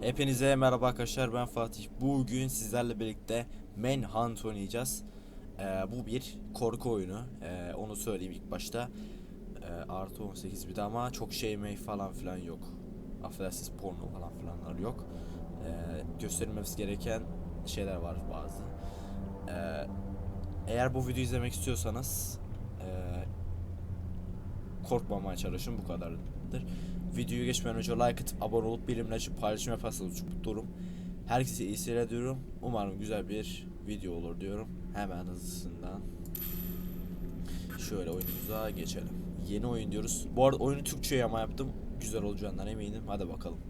Hepinize merhaba arkadaşlar ben Fatih. Bugün sizlerle birlikte Manhunt oynayacağız. Ee, bu bir korku oyunu. Ee, onu söyleyeyim ilk başta. Ee, artı 18 bir de ama çok şey mey falan filan yok. Affedersiniz porno falan filanlar yok. Ee, gösterilmesi gereken şeyler var bazı. Ee, eğer bu videoyu izlemek istiyorsanız ee, korkmamaya çalışın bu kadardır. Videoyu geçmeden önce like atıp abone olup bilimle açıp paylaşım yaparsanız çok mutlu olurum. Herkese iyi seyirler diyorum. Umarım güzel bir video olur diyorum. Hemen hızlısından. Şöyle oyunumuza geçelim. Yeni oyun diyoruz. Bu arada oyunu Türkçe'ye ama yaptım. Güzel olacağından eminim. Hadi bakalım.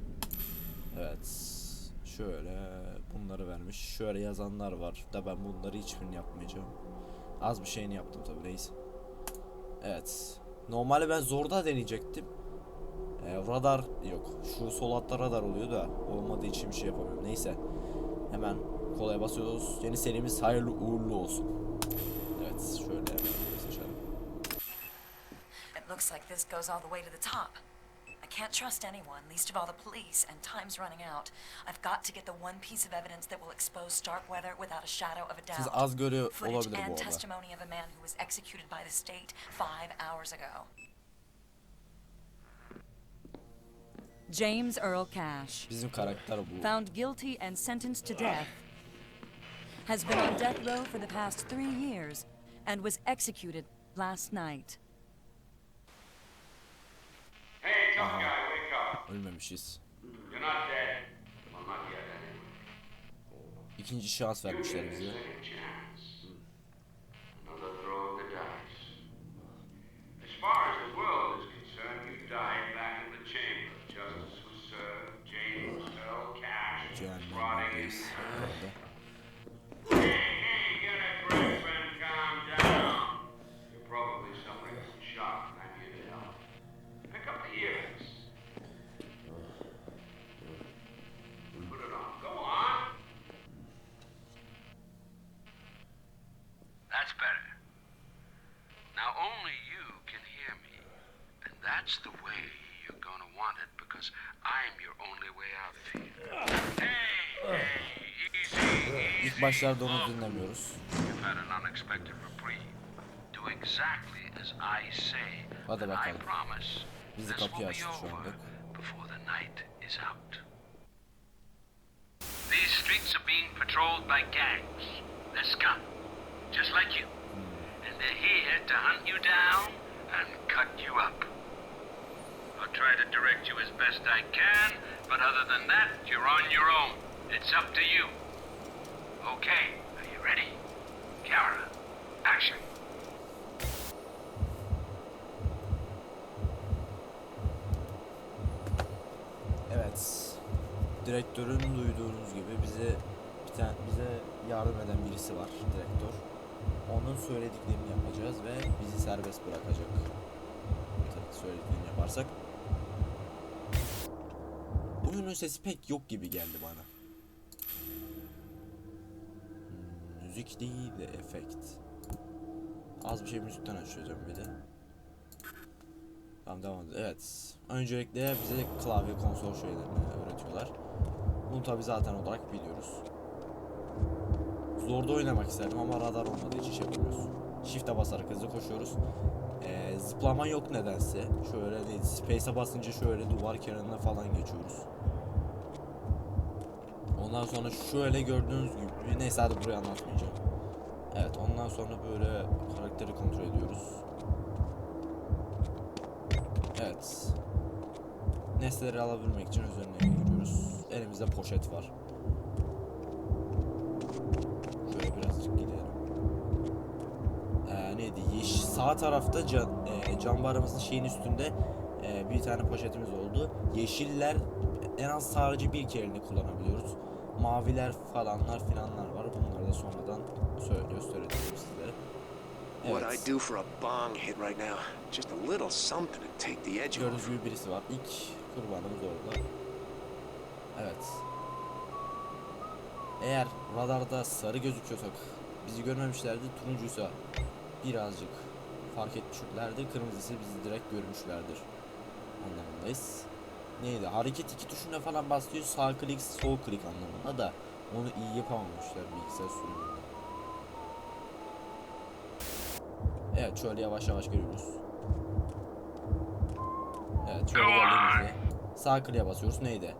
Evet. Şöyle bunları vermiş. Şöyle yazanlar var. Da ben bunları hiçbirini yapmayacağım. Az bir şeyini yaptım tabii neyse. Evet. Normalde ben zorda deneyecektim. Ee, radar yok. Şu sol altta radar oluyor da olmadığı için bir şey yapamıyorum. Neyse. Hemen kolaya basıyoruz. Yeni serimiz hayırlı uğurlu olsun. Evet şöyle seçelim. It looks like this goes all the way to the top. I can't trust anyone, least of all the police, and time's running out. I've got to get the one piece of evidence that will expose Starkweather without a shadow of a doubt. Siz az görüyor Footage olabilir bu and arada. testimony of a man who was executed by the state five hours ago. James Earl Cash, Bizim karakter bu. found guilty and sentenced to death, has been on death row for the past three years and was executed last night. Hey, tough guy, wake up. Ölmemişiz. You're not dead. Well, not yet, anyway. İkinci şans vermişler bize. Chance. Suffering and I'm here to help. Pick up the earrings. Put it on. Go on. That's better. Now only you can hear me. And that's the way you're gonna want it because I'm your only way out of here. Hey, hey, easy, easy. İlk başlarda onu oh. dinlemiyoruz. You've had an unexpected reprieve. Do exactly as I say. Hadi and I bakalım. promise this will kapıyı be açtı şu over anda. before the night is out. These streets are being patrolled by gangs. They're scum, just like you. And they're here to hunt you down and cut you up. I'll try to direct you as best I can, but other than that, you're on your own. It's up to you. Okay, are you ready? Camera, action. Direktörün duyduğunuz gibi bize bir tane bize yardım eden birisi var direktör. Onun söylediklerini yapacağız ve bizi serbest bırakacak. Tabii Söylediklerini yaparsak. Oyunun sesi pek yok gibi geldi bana. Hmm, müzik değil de efekt. Az bir şey müzikten açacağım bir de. Tamam devam edelim. Evet. Öncelikle bize klavye konsol şeylerini öğretiyorlar. Bunu tabi zaten olarak biliyoruz. Zorda oynamak isterdim ama radar olmadığı için şey yapamıyoruz. Shift'e basarak hızlı koşuyoruz. Ee, zıplama yok nedense. Şöyle değil. Space'e basınca şöyle duvar kenarına falan geçiyoruz. Ondan sonra şöyle gördüğünüz gibi neyse hadi burayı anlatmayacağım. Evet ondan sonra böyle karakteri kontrol ediyoruz. Evet. Nesneleri alabilmek için üzerine giriyoruz. Elimizde poşet var. Şöyle birazcık gidelim. Ee, neydi? Yeş sağ tarafta can, e, cam barımızın şeyin üstünde e, bir tane poşetimiz oldu. Yeşiller en az sadece bir kereliğini kullanabiliyoruz. Maviler falanlar filanlar var. Bunları da sonradan söylüyor, söyledim sizlere. What. I'd do for a bong hit right now, just a little something to take the edge Gördüğünüz off. gibi birisi var. İlk kurbanımız orada. Evet. Eğer radarda sarı gözüküyorsak bizi görmemişlerdi. Turuncuysa birazcık fark etmişlerdir. Kırmızısı bizi direkt görmüşlerdir. Anlamındayız. neydi? Hareket iki tuşuna falan basıyor. Sağ klik, sol klik anlamında da onu iyi yapamamışlar bilgisayar sürümünde. Evet şöyle yavaş yavaş görüyoruz. Evet şöyle geldiğimizde sağ kliğe basıyoruz. Neydi?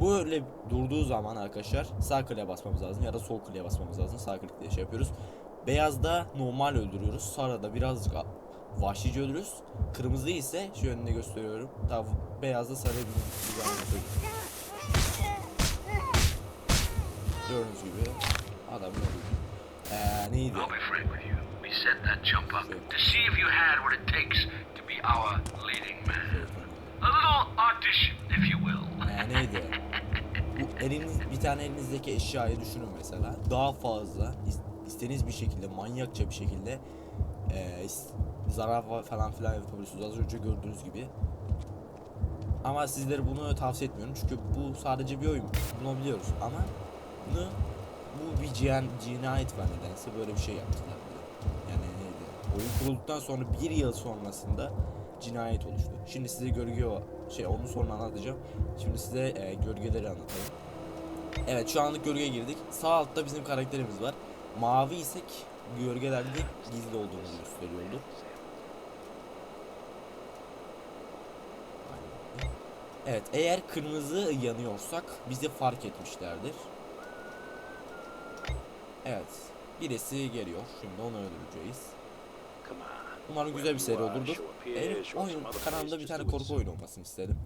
Bu öyle durduğu zaman arkadaşlar sağ kliğe basmamız lazım ya da sol kliğe basmamız lazım. Sağ klikle şey yapıyoruz. Beyazda normal öldürüyoruz. Sarıda birazcık vahşice öldürüyoruz. Kırmızı ise şu önünde gösteriyorum. Tabi beyazda sarı bir. Gördüğünüz gibi adam öldü. Ee, neydi? Set that jump up to see if you had what it takes to be our leading man. A little audition, if you will. Ee, neydi? Bu eliniz bir tane elinizdeki eşyayı düşünün mesela. Daha fazla is- istediğiniz bir şekilde manyakça bir şekilde e, zarar fa- falan filan yapabilirsiniz. Az önce gördüğünüz gibi. Ama sizlere bunu tavsiye etmiyorum çünkü bu sadece bir oyun. Bunu biliyoruz ama bunu bu bir cinayet var nedense böyle bir şey yaptılar. Oyun kurulduktan sonra bir yıl sonrasında cinayet oluştu. Şimdi size gölge şey onun sonra anlatacağım. Şimdi size e, gölgeleri anlatayım. Evet şu anlık gölgeye girdik. Sağ altta bizim karakterimiz var. Mavi isek gölgelerde gizli olduğumuzu gösteriyordu. Evet eğer kırmızı yanıyorsak bizi fark etmişlerdir. Evet birisi geliyor. Şimdi onu öldüreceğiz. Umarım güzel bir seri olurdur. Benim oyun kanalımda bir tane korku oyunu olmasını istedim.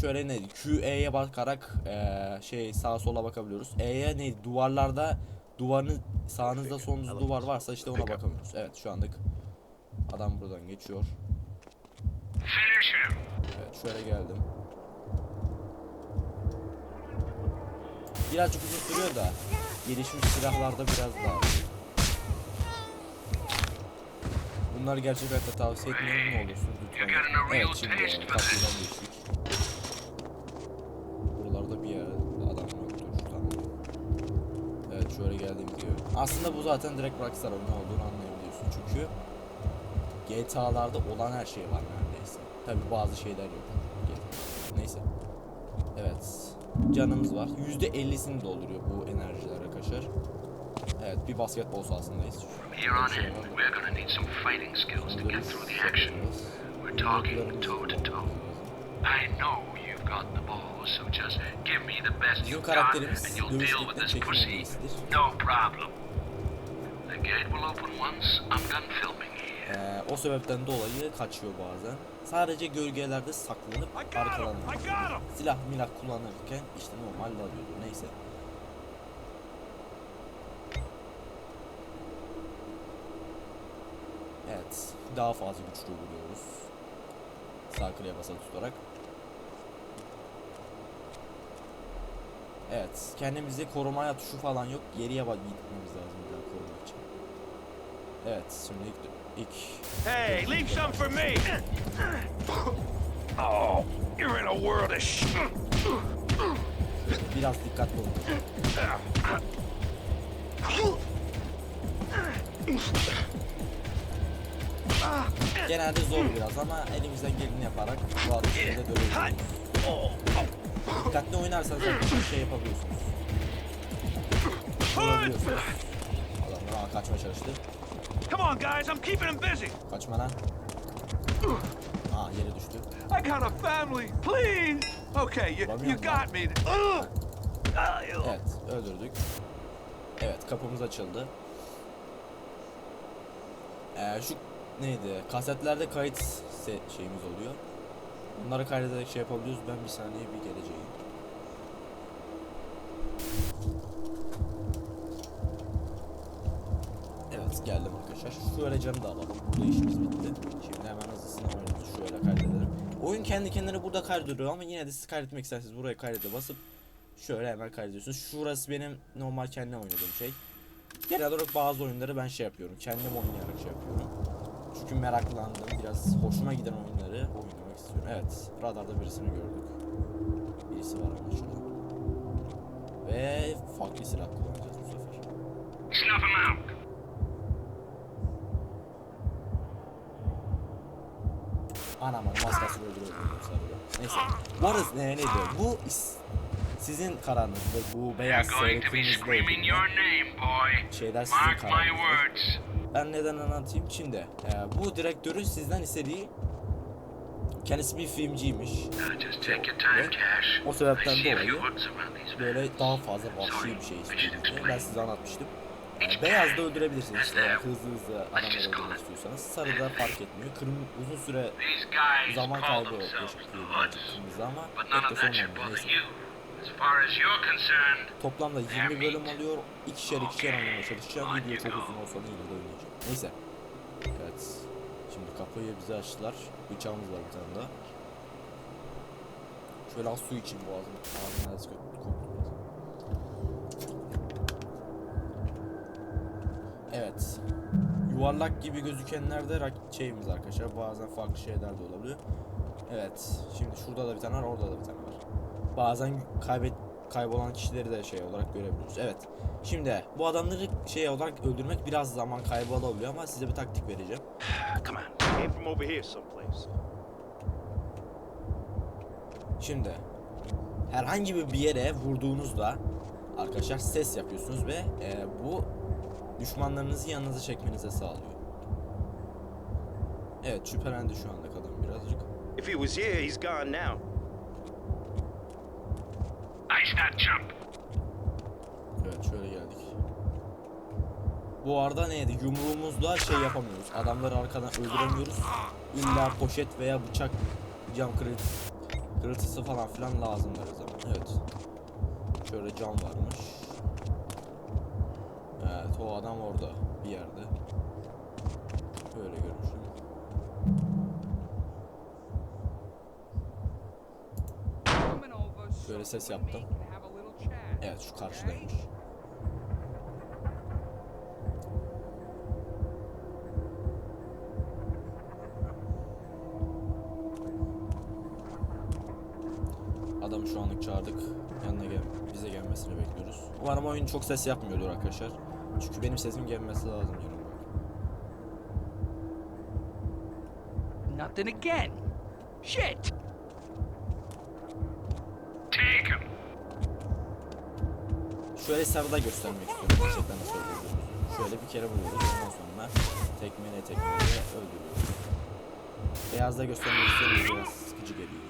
Şöyle neydi? QE'ye bakarak eee, şey sağa sola bakabiliyoruz. E'ye neydi? Duvarlarda duvarın sağınızda solunuzda duvar varsa işte ona bakamıyoruz. Evet şu anlık adam buradan geçiyor. Evet şöyle geldim. Birazcık uzun sürüyor da gelişmiş silahlarda biraz daha. Bunları gerçek hayatta tavsiye etmiyorum ne olursun lütfen. Evet şimdi kapıdan geçtik. Buralarda bir yer adam yoktur tamam. Evet şöyle geldiğimiz gibi. Aslında bu zaten direkt Rockstar oyunu olduğunu anlayabiliyorsun çünkü GTA'larda olan her şey var neredeyse. Tabi bazı şeyler yok. Neyse. Evet. Canımız var. %50'sini dolduruyor bu enerjiler arkadaşlar. Evet bir basketbol sahasındayız. Here on in, we're gonna need some fighting skills to get through the action. We're talking toe to toe. I know you've got the balls, so just give me the best you've got, and you'll deal with this pussy. No problem. The gate will open once I'm done filming here. Ee, o sebepten dolayı kaçıyor bazen. Sadece gölgelerde saklanıp arkalanıyor. Silah milah kullanırken işte normal alıyordu. Neyse. Evet. Daha fazla güçlü vuruyoruz. Sağ kliğe basılı tutarak. Evet. Kendimizi korumaya tuşu falan yok. Geriye bak gitmemiz lazım bir daha korumak için. Evet. Şimdi ilk, ilk Hey, leave some for me! Oh, you're in a world of sh. Biraz dikkatli olun. Genelde zor biraz ama elimizden geleni yaparak rahat bir şekilde dövüyoruz. Dikkatli oynarsanız bir şey yapabiliyorsunuz. Vurabiliyorsunuz. Adamlar aa, kaçmaya çalıştı. Come on, guys, I'm keeping him busy. Kaçma lan. Aa yere düştü. I got a family, please. Okay, you, you got me. Evet öldürdük. Evet kapımız açıldı. Ee, şu neydi? Kasetlerde kayıt şeyimiz oluyor. Bunları kaydederek şey yapabiliyoruz. Ben bir saniye bir geleceğim. Evet geldim arkadaşlar. Şöyle canı da alalım. Burada işimiz bitti. Şimdi hemen hızlısına oyunumuzu şöyle kaydedelim. Oyun kendi kendine burada kaydediyor ama yine de siz kaydetmek isterseniz buraya kaydede basıp şöyle hemen kaydediyorsunuz. Şurası benim normal kendim oynadığım şey. Genel olarak bazı oyunları ben şey yapıyorum. Kendim oynayarak şey yapıyorum. Çünkü meraklandım. Biraz hoşuma giden oyunları oynamak istiyorum. Evet. Radarda birisini gördük. Birisi var anlaşılan. Ve farklı silah kullanacağız bu sefer. Snuff him out. Anam anam maskası öldürüyor bu sarıda. Neyse. Bu arada ne neydi? Bu is- sizin kararınız ve bu beyaz boy. Şeyler sizin kararınızdır. Ben neden anlatayım? Şimdi e, bu direktörü sizden istediği kendisi bir filmciymiş. Cash. O sebepten dolayı Böyle daha fazla vahşi bir şey istediğini ben size anlatmıştım. E, beyaz da öldürebilirsiniz işte yani hızlı hızlı adamları öldürmek istiyorsanız. Sarı da fark etmiyor. Kırmızı uzun süre zaman kaybı yaşatıyor ama pek de sorun bother neyse. Toplamda 20 bölüm oluyor. İkişer ikişer oynamaya çalışacağım. Video çok uzun olsa da yine de oynayacağım. Neyse. Evet. Şimdi kapıyı bize açtılar. Bıçağımız var bir tane daha. Şöyle az su için boğazım. Ağzım kötü koktu. Evet. Yuvarlak gibi gözükenler de şeyimiz arkadaşlar. Bazen farklı şeyler de olabiliyor. Evet. Şimdi şurada da bir tane var, orada da bir tane. Bazen kaybet kaybolan kişileri de şey olarak görebiliyoruz. Evet. Şimdi bu adamları şey olarak öldürmek biraz zaman kaybı alabiliyor ama size bir taktik vereceğim. Come on. Came from over here someplace. Şimdi herhangi bir bir yere vurduğunuzda arkadaşlar ses yapıyorsunuz ve e, bu düşmanlarınızı yanınıza çekmenize sağlıyor. Evet şüphelendi şu anda kadın birazcık. If he was here, he's gone now. Evet şöyle geldik. Bu arada neydi? Yumruğumuzla şey yapamıyoruz. Adamları arkadan öldüremiyoruz. İlla poşet veya bıçak cam kırıt kırıltısı falan filan lazım her zaman. Evet. Şöyle cam varmış. Evet o adam orada bir yerde. Böyle görmüşüm. Böyle ses yaptım. Evet şu karşıdaymış. Adamı şu anlık çağırdık. Yanına gel bize gelmesini bekliyoruz. Umarım oyun çok ses yapmıyordur arkadaşlar. Çünkü benim sesim gelmesi lazım yanıma. Nothing again. Shit! Take him. Şöyle sarıda göstermek istiyorum gerçekten öldürdüğümüzü. Şöyle bir kere vuruyoruz ondan sonra tekmele tekmele öldürüyoruz. Beyazda göstermek istiyorum biraz sıkıcı geliyor.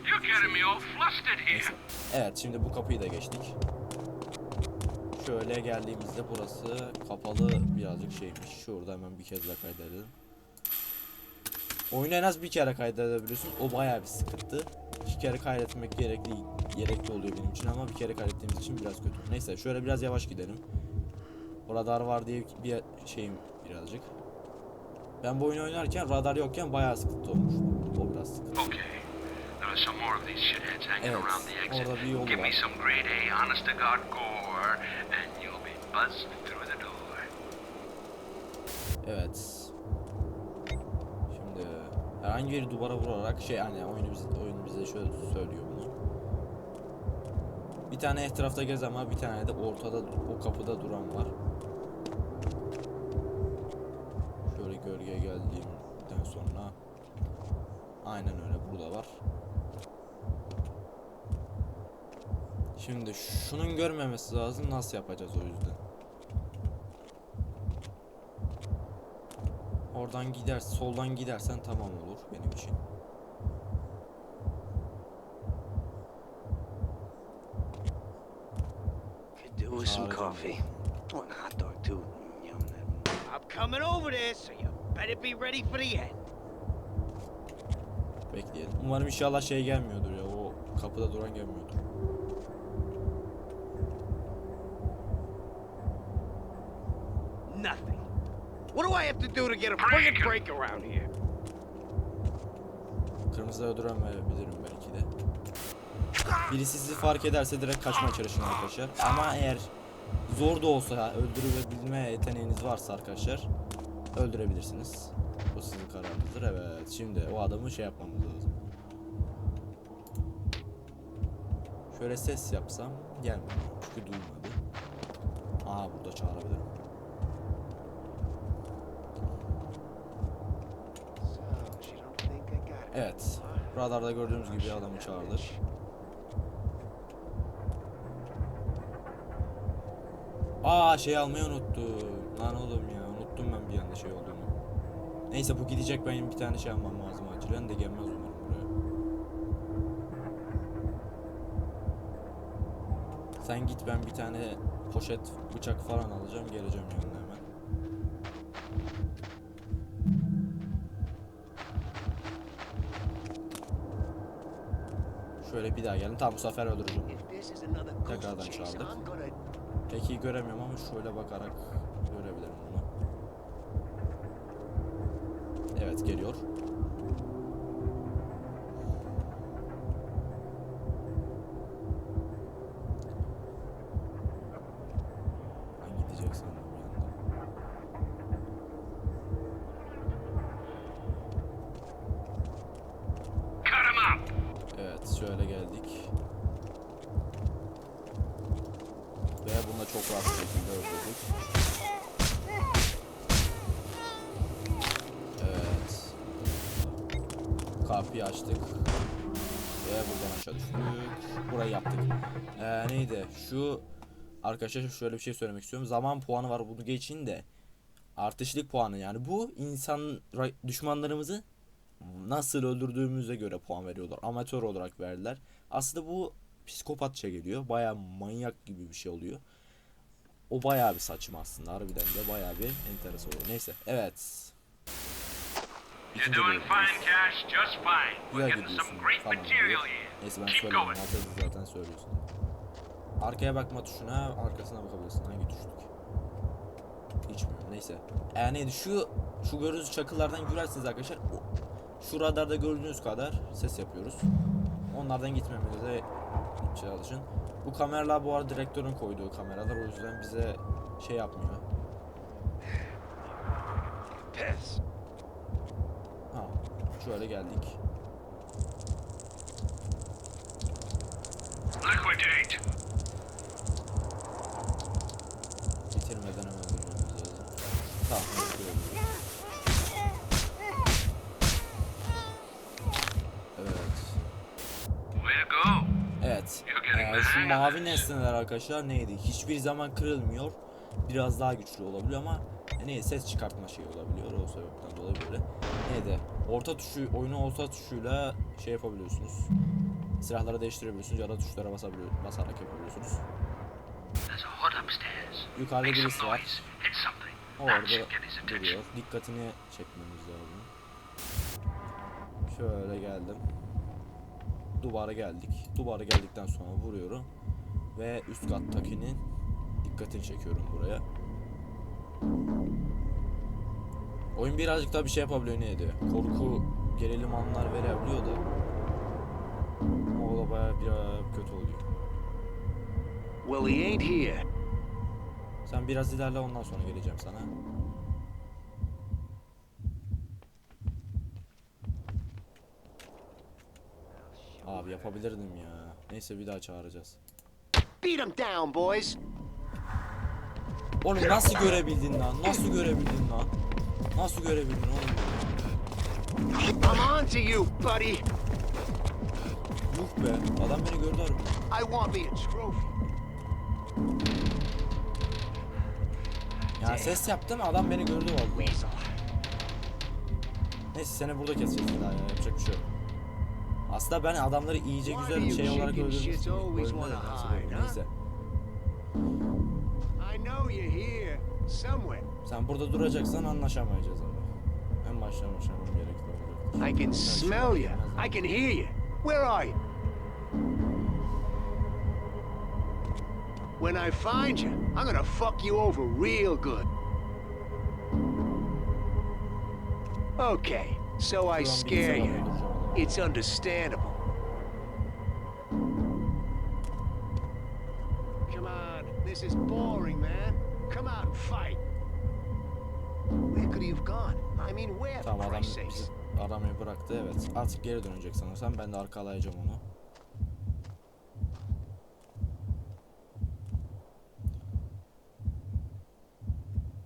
Neyse. Evet şimdi bu kapıyı da geçtik. Şöyle geldiğimizde burası kapalı birazcık şeymiş. Şurada hemen bir kez daha kaydedelim. Oyunu en az bir kere kaydedebiliyorsun. O bayağı bir sıkıntı. İki kere kaydetmek gerekli gerekli oluyor benim için ama bir kere kaydettiğimiz için biraz kötü. Neyse şöyle biraz yavaş gidelim. O radar var diye bir şeyim birazcık. Ben bu oyunu oynarken radar yokken bayağı sıkıntı olmuş. O biraz sıkıntı. Okay. Evet, orada bir yol var. some grade A, honest to God gore, and you'll be buzzed through the door. Evet. Şimdi herhangi bir duvara vurarak şey hani oyunu bize, oyun bize şöyle söylüyor bunu. Bir tane etrafta gez ama bir tane de ortada o kapıda duran var. Şöyle gölgeye geldiğimden sonra aynen öyle burada var. Şimdi şunun görmemesi lazım. Nasıl yapacağız o yüzden? Oradan gider, soldan gidersen tamam olur benim için. Could do with some coffee. A hot dog, too. Yum, that I'm coming over there, so you better be ready for the end. Bekleyelim. Umarım inşallah şey gelmiyordur ya. O kapıda duran gelmiyordur. Nothing. What do I have to do to get a friggin' break around here? Kırmızı öldüremeyebilirim belki de. Birisi sizi fark ederse direkt kaçmaya çalışın arkadaşlar. Ama eğer zor da olsa öldürebilme yeteneğiniz varsa arkadaşlar öldürebilirsiniz. O sizin kararınızdır. Evet. Şimdi o adamı şey yapmamız lazım. Şöyle ses yapsam gelmedi. Çünkü duymadı. Aa burada çağırabilirim. So, she don't think I got it. Evet. Radarda gördüğümüz gibi adamı çağırdık. Aa şey almayı unuttum. Lan oğlum ya unuttum ben bir anda şey olduğunu. Neyse bu gidecek benim bir tane şey almam lazım acilen de gelmez umarım buraya. Sen git ben bir tane poşet bıçak falan alacağım geleceğim yanına hemen. Şöyle bir daha gelin. Tamam bu sefer öldüreceğim. Tekrardan chase, çağırdık. I'm gonna Pek iyi göremiyorum ama şöyle bakarak görebilirim bunu. Evet geliyor. Ben gidecek sandım bir anda. Cut him up! Evet şöyle geldik. Ve bunu da çok rahat bir şekilde öldürdük. Evet. Kapıyı açtık. Ve buradan aşağı düştük. Burayı yaptık. Ee, neydi? Şu arkadaşlar şöyle bir şey söylemek istiyorum. Zaman puanı var bunu geçin de. Artışlık puanı yani bu insan düşmanlarımızı nasıl öldürdüğümüze göre puan veriyorlar. Amatör olarak verdiler. Aslında bu psikopatça geliyor. Baya manyak gibi bir şey oluyor. O baya bir saçma aslında. Harbiden de baya bir enteresan oluyor. Neyse. Evet. You're doing fine, Cash. Just fine. We're getting some great material here. Neyse ben söyleyeyim. Altta zaten söylüyorsun. Arkaya bakma tuşuna, arkasına bakabilirsin. Hangi tuşluk? Hiç bilmiyorum. Neyse. Yani neydi? Şu şu gördüğünüz çakıllardan girersiniz arkadaşlar. Şu radarda gördüğünüz kadar ses yapıyoruz. Onlardan gitmemenize çalışın. Bu kameralar bu arada direktörün koyduğu kameralar. O yüzden bize şey yapmıyor. Ha, şöyle geldik. Of mavi nesneler arkadaşlar neydi? Hiçbir zaman kırılmıyor. Biraz daha güçlü olabiliyor ama e, neyse ses çıkartma şeyi olabiliyor. O sebepten dolayı böyle. Neydi? Orta tuşu, oyunu orta tuşuyla şey yapabiliyorsunuz. Silahları değiştirebiliyorsunuz ya da tuşlara basabiliyor, basarak yapabiliyorsunuz. Yukarıda birisi var. orada duruyor. Dikkatini çekmemiz lazım. Şöyle geldim. Duvara geldik. Duvara geldikten sonra vuruyorum. Ve üst kattakinin dikkatini çekiyorum buraya. Oyun birazcık daha bir şey yapabiliyor ne. Korku, gerilim anlar verebiliyor da. O da baya bir kötü oluyor. Well, he ain't here. Sen biraz ilerle ondan sonra geleceğim sana. Abi yapabilirdim ya. Neyse bir daha çağıracağız. Beat him down, boys. Oğlum nasıl görebildin lan? Nasıl görebildin lan? Nasıl görebildin oğlum? I'm on to you, buddy. Yuh be. Adam beni gördü harbi. I want me a trophy. Ya ses yaptım adam beni gördü vallahi. Neyse seni burada keseceğiz bir daha ya. Yapacak bir şey yok. Aslında ben adamları iyice güzel şey olarak öldürmüştüm. de neyse. Sen burada duracaksan anlaşamayacağız ama. En baştan başlamam gerekli olacaktır. I can smell you. I can hear you. Where are you? When I find you, I'm gonna fuck you over real good. Okay, so I scare you. It's understandable. Come on, this is boring, man. Come out and fight. Where could he have gone? I mean, where, Tamam adam Christ's sakes? bizi aramayı bıraktı evet. Artık geri dönecek sanırsam ben de arkalayacağım onu.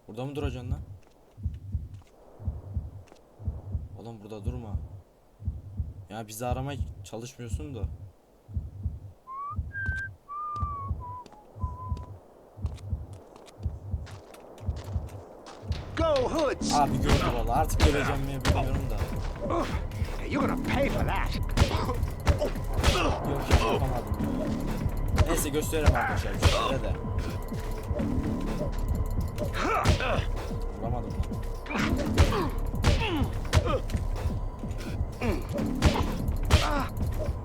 Burada mı duracaksın lan? Oğlum burada durma. Ya bizi aramaya çalışmıyorsun da. Go, hoods! Abi gördü valla artık göreceğim mi bilmiyorum da. You're gonna pay for that. Yok ya yapamadım ya. Neyse gösterelim arkadaşlar şöyle de. Vuramadım lan.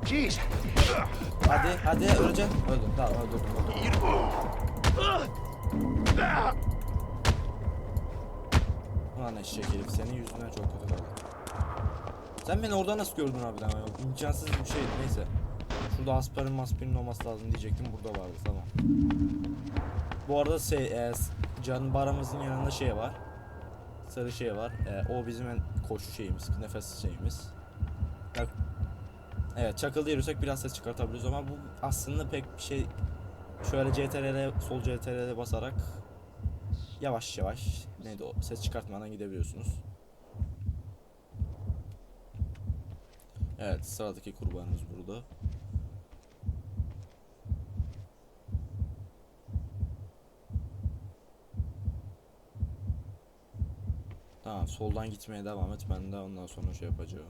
Jeez. Hadi hadi öleceksin. Öldüm tamam öldürdüm öldürdüm. Ulan eşek herif senin yüzünden çok kötü kaldım. Sen beni orada nasıl gördün harbiden ya? İmkansız bir şey neyse. Şurada aspirin maspirin olması lazım diyecektim burada vardı tamam. Bu arada şey, e, can baramızın yanında şey var. Sarı şey var. E, o bizim en koşu şeyimiz, nefes şeyimiz. Bak, Evet çakılda yürüsek biraz ses çıkartabiliriz ama bu aslında pek bir şey şöyle CTRL'e sol CTRL'e basarak yavaş yavaş neydi o ses çıkartmadan gidebiliyorsunuz. Evet sıradaki kurbanımız burada. Tamam soldan gitmeye devam et ben de ondan sonra şey yapacağım.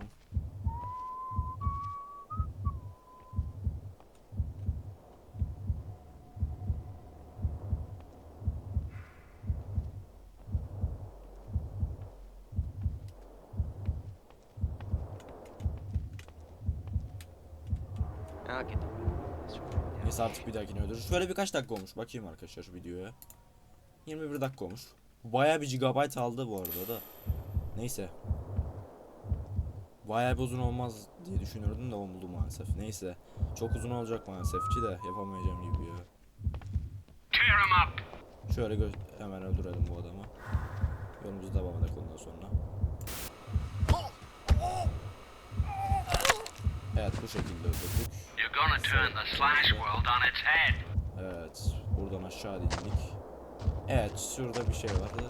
I'll get the this one. Neyse artık bir dahakine öldürür. Şöyle birkaç dakika olmuş. Bakayım arkadaşlar videoya. 21 dakika olmuş. Bayağı bir gigabyte aldı bu arada da. Neyse. Bayağı bir uzun olmaz diye düşünüyordum da oldu maalesef. Neyse. Çok uzun olacak maalesef ki de yapamayacağım gibi ya. Şöyle hemen öldürelim bu adamı. Yolumuza devam edelim ondan sonra. Evet bu şekilde öldürdük. Gonna turn the slash world on its head. Evet, buradan aşağı indik. Evet, şurada bir şey vardı.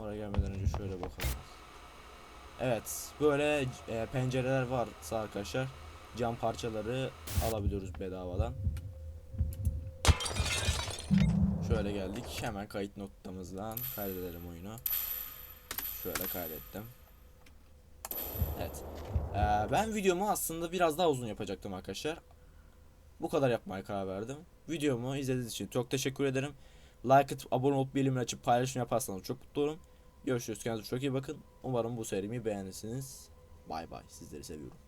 Oraya gelmeden önce şöyle bakalım. Evet, böyle e, pencereler varsa arkadaşlar cam parçaları alabiliyoruz bedavadan. Şöyle geldik. Hemen kayıt noktamızdan kaydedelim oyunu. Şöyle kaydettim. Evet. Ee, ben videomu aslında biraz daha uzun yapacaktım arkadaşlar. Bu kadar yapmaya karar verdim. Videomu izlediğiniz için çok teşekkür ederim. Like atıp abone olup bildirimleri açıp paylaşım yaparsanız çok mutlu olurum. Görüşürüz. Kendinize çok iyi bakın. Umarım bu serimi beğenirsiniz. Bay bay. Sizleri seviyorum.